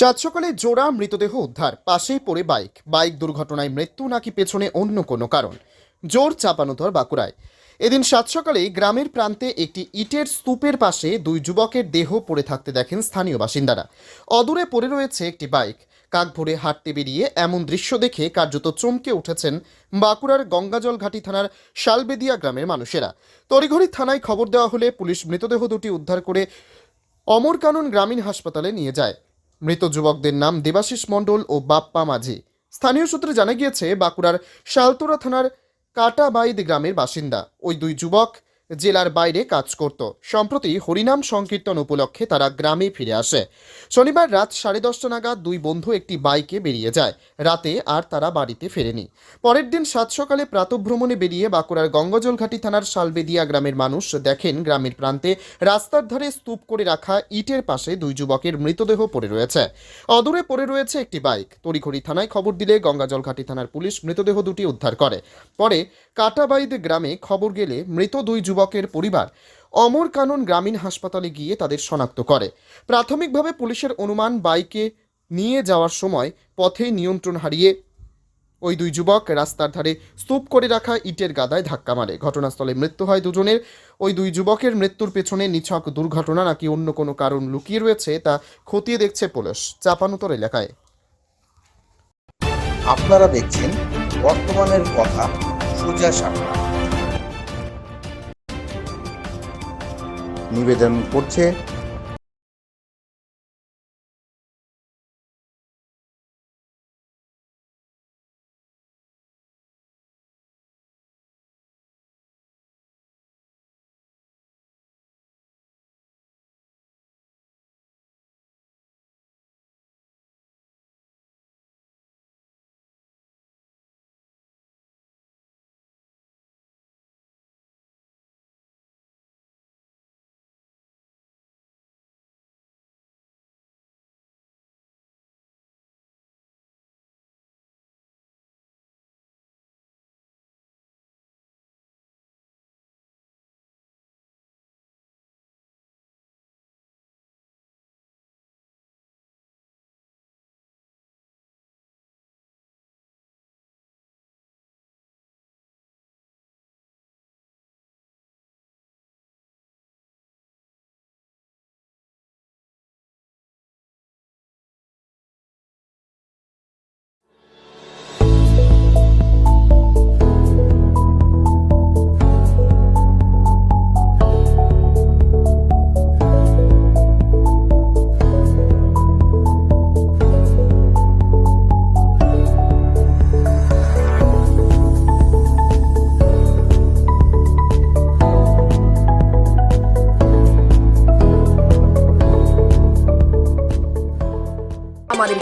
সাত সকালে জোড়া মৃতদেহ উদ্ধার, পাশেই পড়ে বাইক। বাইক দুর্ঘটনায় মৃত্যু নাকি পেছনে অন্য কোনো কারণ? জোর চাপানোতর বাঁকুড়ায়। এদিন সাত সকালেই গ্রামের প্রান্তে একটি ইটের স্তূপের পাশে দুই যুবকের দেহ পড়ে থাকতে দেখেন স্থানীয় বাসিন্দারা। অদূরে পড়ে রয়েছে একটি বাইক। কাক ভরে হাঁটতে বেরিয়ে এমন দৃশ্য দেখে কার্যত চমকে উঠেছেন বাঁকুড়ার গঙ্গাজল ঘাটি থানার শালবেদিয়া গ্রামের মানুষেরা। তড়িঘড়ি থানায় খবর দেওয়া হলে পুলিশ মৃতদেহ দুটি উদ্ধার করে অমরকানন গ্রামীণ হাসপাতালে নিয়ে যায়। মৃত যুবকদের নাম দেবাশিস মণ্ডল ও বাপ্পা মাঝি। স্থানীয় সূত্রে জানা গিয়েছে, বাঁকুড়ার শালতোরা থানার কাটাবাইদ গ্রামের বাসিন্দা। ওই দুই যুবক জেলার বাইরে কাজ করত। সম্প্রতি হরিনাম সংকীর্তন উপলক্ষে তারা গ্রামে ফিরে আসে। শনিবার রাত সাড়ে দশটা নাগাদ দুই বন্ধু একটি বাইকে বেরিয়ে যায়। রাতে আর তারা বাড়িতে ফেরেনি। পরের দিন সাত সকালে প্রাতভ্রমণে বেরিয়ে বাঁকুড়ার গঙ্গজলঘাটি থানার শালবেদিয়া গ্রামের মানুষ দেখেন গ্রামের প্রান্তে রাস্তার ধারে স্তূপ করে রাখা ইটের পাশে দুই যুবকের মৃতদেহ পড়ে রয়েছে। অদূরে পড়ে রয়েছে একটি বাইক। তড়িঘড়ি থানায় খবর দিলে গঙ্গাজলঘাটি থানার পুলিশ মৃতদেহ দুটি উদ্ধার করে। পরে কাটাবাইদ গ্রামে খবর গেলে মৃত দুই যুবকের পরিবার অমর কানন গ্রামীণ হাসপাতালে গিয়ে তাদের শনাক্ত করে। প্রাথমিকভাবে পুলিশের অনুমান বাইকে নিয়ে যাওয়ার সময় পথে নিয়ন্ত্রণ হারিয়ে ওই দুই যুবক রাস্তার ধারে স্তূপ করে রাখা ইটের গাদায় ধাক্কা মারে। ঘটনাস্থলে মৃত্যু হয় দুজনের। ওই দুই যুবকের মৃত্যুর পেছনে নিছক দুর্ঘটনা নাকি অন্য কোনো কারণ লুকিয়ে রয়েছে তা খতিয়ে দেখছে পুলিশ। চাপানুতর এলাকায়। আপনারা দেখছেন বর্তমানের কথা সোজা সাপটা নিবেদন করছে।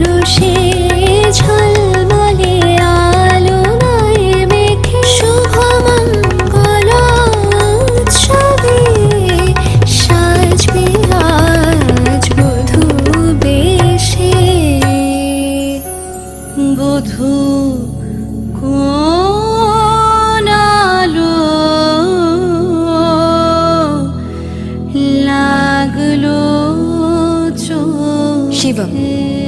পরশে ঝলমলে আলোয় মেখে শুভ মঙ্গল উৎসবে সাজবে আজ বধূ বেশে। বধূ শিবম।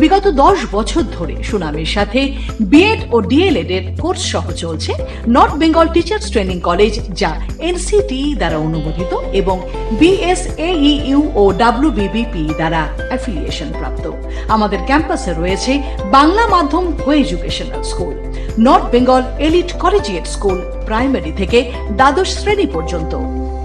বিগত দশ বছর ধরে সুনামের সাথে বিএড ও ডিএলএড এর কোর্স সহ চলছে north Bengal teachers training college যা এনসিটি দ্বারা অনুমোদিত এবং বিএসএইউ ও ডাব্লিউবিবিপি দ্বারা অ্যাফিলিয়েশন প্রাপ্ত। আমাদের ক্যাম্পাসে রয়েছে বাংলা মাধ্যম co educational school north Bengal elite collegiate school primary থেকে দ্বাদশ শ্রেণি পর্যন্ত।